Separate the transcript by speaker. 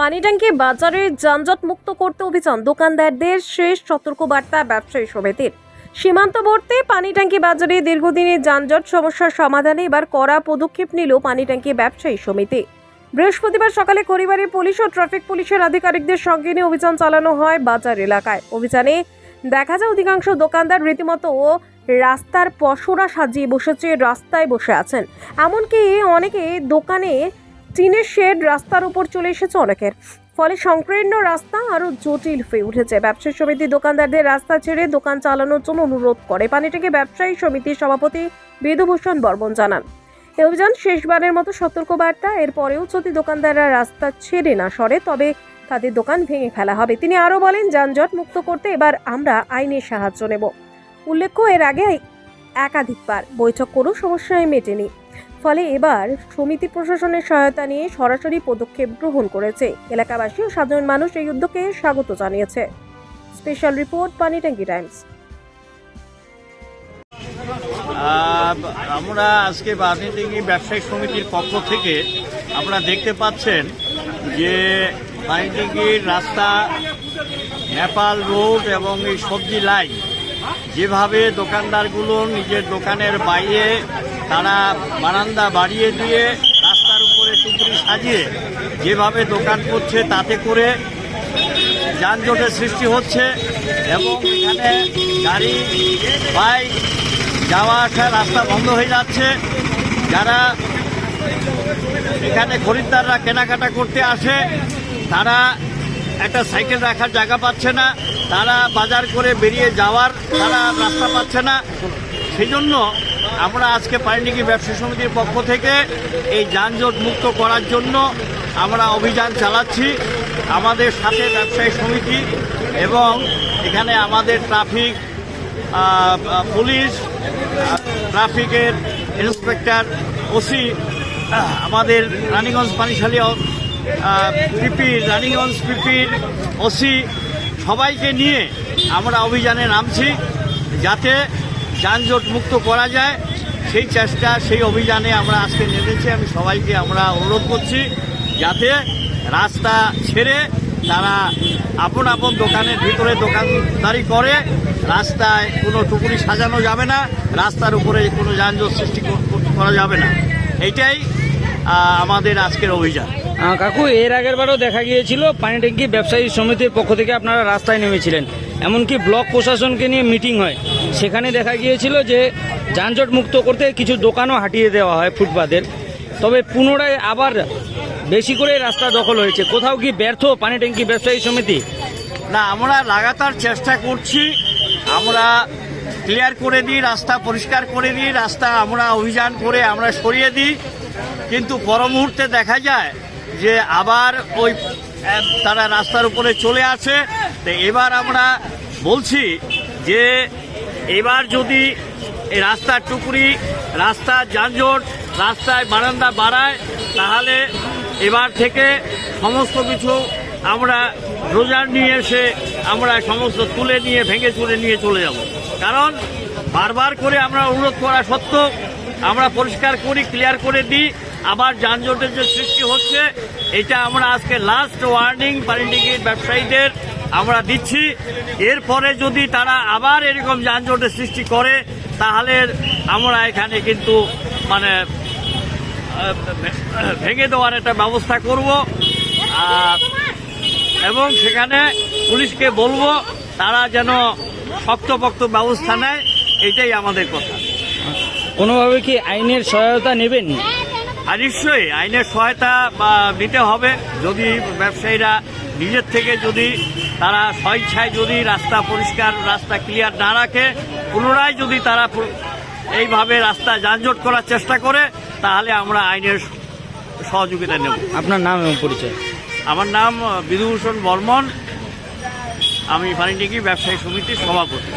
Speaker 1: পানিট্যাঙ্কি বাজারে যানজট মুক্ত করতে অভিযান। দোকানদারদের শেষ সতর্কবার্তা ব্যবসায়ী সমিতির। সীমান্তবর্তী পানিট্যাঙ্কি বাজারে দীর্ঘদিনের যানজট সমস্যার সমাধানে এবার কড়া পদক্ষেপ নিল পানিট্যাঙ্কি ব্যবসায়ী সমিতি। বৃহস্পতিবার সকালে খড়িবাড়ি পুলিশ ও ট্রাফিক পুলিশের আধিকারিকদের সঙ্গে নিয়ে অভিযান চালানো হয় বাজার এলাকায়। অভিযানে দেখা যায় অধিকাংশ দোকানদার রীতিমতো ও রাস্তার পশরা সাজিয়ে বসেছে, রাস্তায় বসে আছেন। এমনকি অনেকে দোকানে টিনের শেড রাস্তার উপর চলে এসেছে অনেকের। ফলে সংকীর্ণ রাস্তা আরও জটিল হয়ে উঠেছে। ব্যবসায়ী সমিতি দোকানদারদের রাস্তা ছেড়ে দোকান চালানোর জন্য অনুরোধ করে। পানিটাকে ব্যবসায়ী সমিতির সভাপতি বেদভূষণ বর্মন জানান। এই অভিযান শেষবারের মতো সতর্কবার্তা। এরপরেও যদি দোকানদাররা রাস্তা ছেড়ে না সরে, তবে তাদের দোকান ভেঙে ফেলা হবে। তিনি আরও বলেন, যানজট মুক্ত করতে এবার আমরা আইনের সাহায্য নেব। উল্লেখ্য, এর আগে একাধিকবার বৈঠক করেও সমস্যায় মেটেনি। ফলে এবার সমিতি প্রশাসনের সহায়তা নিয়ে সরাসরি পদক্ষেপ গ্রহণ করেছে। এলাকাবাসী ও সাধারণ মানুষ এই উদ্যোগকে স্বাগত জানিয়েছে। Special report Panitanki Times.
Speaker 2: আমরা আজকে বাণিজ্যিক ব্যবসায়িক সমিতির পক্ষ থেকে আপনারা দেখতে পাচ্ছেন যে বাণিজ্যিক রাস্তা, নেপাল রোড এবং এই সবজি লাইন যেভাবে দোকানদারগুলো নিজের দোকানের বাইরে তারা বারান্দা বাড়িয়ে দিয়ে রাস্তার উপরে টুকরি সাজিয়ে যেভাবে দোকান করছে তাতে করে যানজটের সৃষ্টি হচ্ছে এবং এখানে গাড়ি, বাইক যাওয়া আসা রাস্তা বন্ধ হয়ে যাচ্ছে। যারা এখানে খরিদ্দাররা কেনাকাটা করতে আসে, তারা একটা সাইকেল রাখার জায়গা পাচ্ছে না। তারা বাজার করে বেরিয়ে যাওয়ার তারা রাস্তা পাচ্ছে না। সেই জন্য আমরা আজকে পারিনিকি ব্যবসা সমিতির পক্ষ থেকে এই যানজট মুক্ত করার জন্য আমরা অভিযান চালাচ্ছি। আমাদের সাথে ব্যবসায়ী সমিতি এবং এখানে আমাদের ট্রাফিক পুলিশ, ট্রাফিকের ইন্সপেক্টর, ওসি, আমাদের রানীগঞ্জ পানিশালী পিপি রানীগঞ্জ পিপির ওসি সবাইকে নিয়ে আমরা অভিযানে নামছি যাতে যানজট মুক্ত করা যায়। সেই চেষ্টা, সেই অভিযানে আমরা আজকে নেমেছি। আমি সবাইকে আমরা অনুরোধ করছি যাতে রাস্তা ছেড়ে তারা আপন আপন দোকানের ভিতরে দোকানদারি করে, রাস্তায় কোনো টুকুরি সাজানো যাবে না, রাস্তার উপরে কোনো যানজট সৃষ্টি কর- যাবে না। এইটাই আমাদের আজকের অভিযান।
Speaker 3: কাকু, এর আগের বারও দেখা গিয়েছিল, পানি ট্যাঙ্কি ব্যবসায়ী সমিতির পক্ষ থেকে আপনারা রাস্তায় নেমেছিলেন। এমনকি ব্লক প্রশাসনকে নিয়ে মিটিং হয়। সেখানে দেখা গিয়েছিল যে, যানজট মুক্ত করতে কিছু দোকানও হাঁটিয়ে দেওয়া হয় ফুটপাতের। তবে পুনরায় আবার বেশি করে রাস্তা দখল হয়েছে। কোথাও কি ব্যর্থ পানি ট্যাঙ্কি ব্যবসায়ী সমিতি?
Speaker 2: না, আমরা লাগাতার চেষ্টা করছি। আমরা ক্লিয়ার করে দিই, রাস্তা পরিষ্কার করে দিই, রাস্তা আমরা অভিযান করে আমরা সরিয়ে দিই। কিন্তু পর মুহূর্তে দেখা যায় যে আবার ওই তারা রাস্তার উপরে চলে আসে। তো এবার আমরা বলছি যে এবার যদি এই রাস্তার টুকরি রাস্তার যানজট, রাস্তায় বারান্দা বাড়ায়, তাহলে এবার থেকে সমস্ত কিছু আমরা রোজার নিয়ে এসে আমরা সমস্ত তুলে নিয়ে, ভেঙে চুরে নিয়ে চলে যাব। কারণ বারবার করে আমরা অনুরোধ করা সত্ত্বেও আমরা পরিষ্কার করি, ক্লিয়ার করে দিই। আবার যানজটের যে সৃষ্টি হচ্ছে, এটা আমরা আজকে লাস্ট ওয়ার্নিং পানিটিকিট ব্যবসায়ীদের আমরা দিচ্ছি। এরপরে যদি তারা আবার এরকম যানজটের সৃষ্টি করে, তাহলে আমরা এখানে কিন্তু মানে ভেঙে দেওয়ার একটা ব্যবস্থা করব। এবং সেখানে পুলিশকে বলব, তারা যেন শক্তপোক্ত ব্যবস্থা নেয়, এটাই আমাদের কথা।
Speaker 3: কোনোভাবে কি আইনের সহায়তা নেবেন?
Speaker 2: আর নিশ্চয়ই আইনের সহায়তা বা, নিতে হবে। যদি ব্যবসায়ীরা নিজের থেকে যদি তারা স্বেচ্ছায় যদি রাস্তা পরিষ্কার রাস্তা ক্লিয়ার না রাখে পুনরায় যদি তারা এইভাবে রাস্তা যানজট করার চেষ্টা করে তাহলে আমরা আইনের সহযোগিতা নেব।
Speaker 3: আপনার নাম এবং পরিচয়?
Speaker 2: আমার নাম বিধুভূষণ বর্মন। আমি ফানিটিকি ব্যবসায়ী সমিতির সভাপতি।